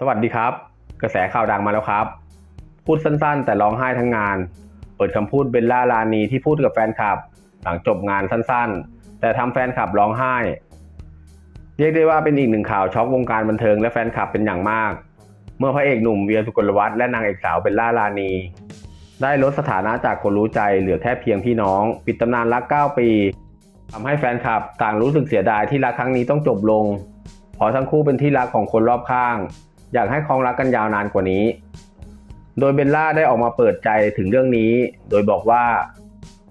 สวัสดีครับ กระแสข่าวดังมาแล้วครับ พูดสั้นๆ แต่ร้องไห้ทั้งงาน เปิดคำพูดเบลล่าลานีที่พูดกับแฟนคลับ หลังจบงานสั้นๆ แต่ทำแฟนคลับร้องไห้ เรียกได้ว่าเป็นอีกหนึ่งข่าวช็อกวงการบันเทิงและแฟนคลับเป็นอย่างมาก เมื่อพระเอกหนุ่มเวียสุกลวัฒน์และนางเอกสาวเบลล่าลานี ได้ลดสถานะจากคนรู้ใจเหลือแค่เพียงพี่น้อง ปิดตำนานรัก 9 ปีทำให้แฟนคลับต่างรู้สึกเสียดายที่รักครั้งนี้ต้องจบลงเพราะทั้งคู่เป็นที่รักของคนรอบข้าง อยากให้ครองรักกันยาวนานกว่านี้ โดยเบลล่าได้ออกมาเปิดใจถึงเรื่องนี้ โดยบอกว่า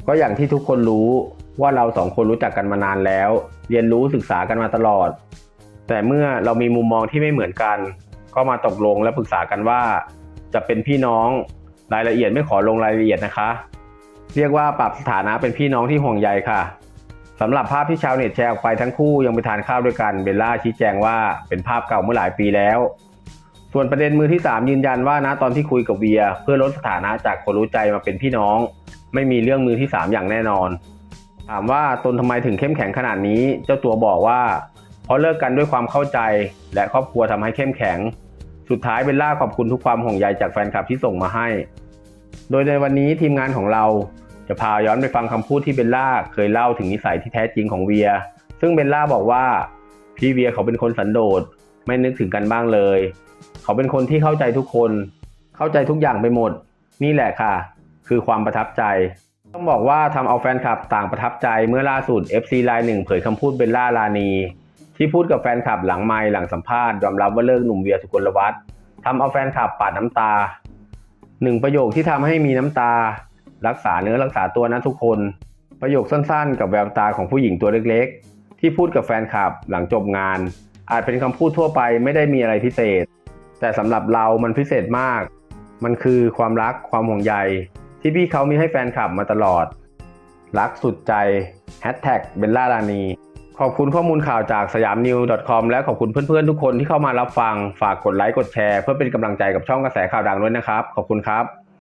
ก็อย่างที่ทุกคนรู้ว่าเราสองคนรู้จักกันมานานแล้ว เรียนรู้ศึกษากันมาตลอด แต่เมื่อเรามีมุมมองที่ไม่เหมือนกัน ก็มาตกลงและปรึกษากันว่า จะเป็นพี่น้องรายละเอียดไม่ขอลงรายละเอียดนะคะ เรียกว่าปรับสถานะเป็นพี่น้องที่ห่วงใยค่ะสำหรับภาพที่ชาวเน็ตแชร์ออกไปทั้งคู่ยังไปทานข้าวด้วยกันเบลล่าชี้แจงว่าเป็นภาพเก่าเมื่อหลายปีแล้ว ส่วนประเด็นมือที่ 3 ยืนยันว่านะตอนที่คุยกับเวีย เพื่อลดสถานะจากคนรู้ใจมาเป็นพี่น้อง ไม่มีเรื่องมือที่ 3 อย่างแน่นอน ถามว่าตนทำไมถึงเข้มแข็งขนาดนี้ เจ้าตัวบอกว่า เพราะเลิกกันด้วยความเข้าใจ และครอบครัวทำให้เข้มแข็ง สุดท้ายเบลล่าขอบคุณทุกความห่วงใยจากแฟนคลับที่ส่งมาให้ โดยในวันนี้ทีมงานของเราจะพาย้อนไปฟังคำพูดที่เบลล่าเคยเล่าถึงนิสัยที่แท้จริงของเวีย ซึ่งเบลล่าบอกว่าพี่เวียเขาเป็นคนสันโดษ ไม่นึกถึงกันบ้างเลย เขาเป็นคนที่เข้าใจทุกคน เข้าใจทุกอย่างไปหมด นี่แหละค่ะ คือความประทับใจ ต้องบอกว่าทำเอาแฟนคลับต่างประทับใจเมื่อล่าสุด FC ไลน์หนึ่งเผยคำพูดเบลล่าลานี ที่พูดกับแฟนคลับหลังไมค์หลังสัมภาษณ์ยอมรับว่าเลิกหนุ่มเวียสุกลวัฒน์ทำเอาแฟนคลับปาดน้ำตาหนึ่งประโยคที่ทำให้มีน้ำตา รักษาเนื้อรักษาตัวนะทุกคน ประโยคสั้นๆ กับแววตาของผู้หญิงตัวเล็กๆ ที่พูดกับแฟนคลับหลังจบงาน อาจเป็นคำพูดทั่วไปไม่ได้มีอะไรพิเศษ แต่สำหรับเรามันพิเศษมาก มันคือความรักความห่วงใย ที่พี่เขามีให้แฟนคลับมาตลอด รักสุดใจแฮชแท็กเบลล่าลานีขอบคุณข้อมูลข่าวจากสยามนิว .com และขอบคุณเพื่อนๆทุกคนที่เข้ามารับฟัง ฝากกดไลค์กดแชร์ เพื่อเป็นกำลังใจกับช่องกระแสข่าวดังด้วยนะครับ ขอบคุณครับ